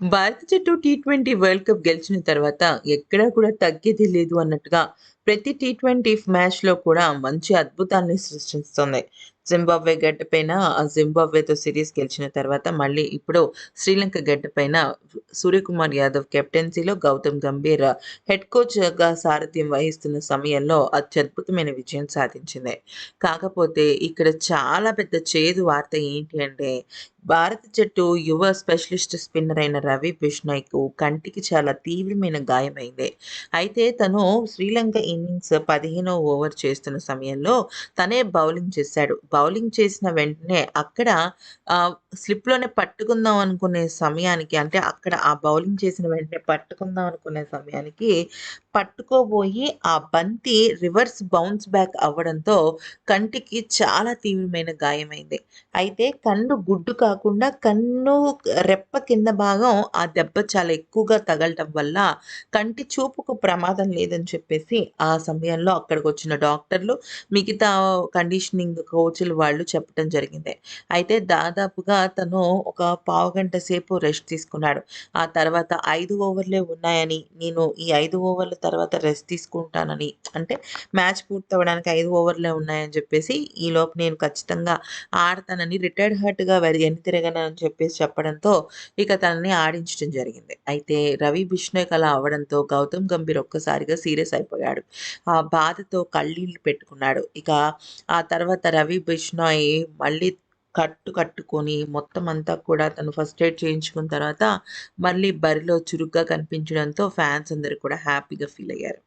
భారత జట్టు T twenty world cup గెలిచిన తర్వాత ఎక్కడా కూడా తగ్గేది లేదు అన్నట్టుగా ప్రతి టీ ట్వంటీ మ్యాచ్‌లో కూడా మంచి అద్భుతాన్ని సృష్టిస్తుంది. జింబాబ్వే గడ్డపైన ఆ జింబాబ్వేతో సిరీస్ గెలిచిన తర్వాత మళ్ళీ ఇప్పుడు శ్రీలంక గడ్డపైన సూర్యకుమార్ యాదవ్ కెప్టెన్సీలో గౌతమ్ గంభీర్ హెడ్ కోచ్‌గా సారథ్యం వహిస్తున్న సమయంలో అత్యద్భుతమైన విజయం సాధించింది. కాకపోతే ఇక్కడ చాలా పెద్ద చేదు వార్త ఏంటి అంటే భారత జట్టు యువ స్పెషలిస్ట్ స్పిన్నర్ అయిన రవి బిష్నాయ్‌కు కంటికి చాలా తీవ్రమైన గాయమైంది. అయితే తను శ్రీలంక ఇన్నింగ్స్ 15వ ఓవర్ చేస్తున్న సమయంలో తనే బౌలింగ్ చేశాడు. బౌలింగ్ చేసిన వెంటనే అక్కడ స్లిప్‌లోనే పట్టుకుందాం అనుకునే సమయానికి అంటే అక్కడ ఆ బౌలింగ్ చేసిన వెంటనే పట్టుకుందాం అనుకునే సమయానికి పట్టుకోబోయి ఆ బంతి రివర్స్ బౌన్స్ బ్యాక్ అవ్వడంతో కంటికి చాలా తీవ్రమైన గాయమైంది. అయితే కన్ను గుడ్డు కాకుండా కన్ను రెప్ప కింద భాగం ఆ దెబ్బ చాలా ఎక్కువగా తగలటం వల్ల కంటి చూపుకు ప్రమాదం లేదని చెప్పేసి ఆ సమయంలో అక్కడికి వచ్చిన డాక్టర్లు, మిగతా కండిషనింగ్ కోచ్‌లు వాళ్ళు చెప్పటం జరిగింది. అయితే దాదాపుగా తను ఒక పావుగంట సేపు రెస్ట్ తీసుకున్నాడు. ఆ తర్వాత ఐదు ఓవర్లే ఉన్నాయని, నేను ఈ ఐదు ఓవర్ల తర్వాత రెస్ట్ తీసుకుంటానని అంటే మ్యాచ్ పూర్తవడానికి ఐదు ఓవర్లే ఉన్నాయని చెప్పేసి, ఈలోపు నేను ఖచ్చితంగా ఆడతానని రిటైర్డ్ హర్ట్‌గా వెనుతిరగనని చెప్పేసి చెప్పడంతో ఇక తనని ఆడించడం జరిగింది. అయితే రవి బిష్ణోయ్ అలా అవడంతో గౌతమ్ గంభీర్ ఒక్కసారిగా సీరియస్ అయిపోయాడు. ఆ బాధతో కళ్ళీళ్ళు పెట్టుకున్నాడు. ఇక ఆ తర్వాత రవి బిష్నాయ్ మళ్ళీ కట్టు కట్టుకొని మొత్తం అంతా కూడా తను ఫస్ట్ ఎయిడ్ చేయించుకున్న తర్వాత మళ్ళీ బరిలో చురుగ్గా కనిపించడంతో ఫ్యాన్స్ అందరూ కూడా హ్యాపీగా ఫీల్ అయ్యారు.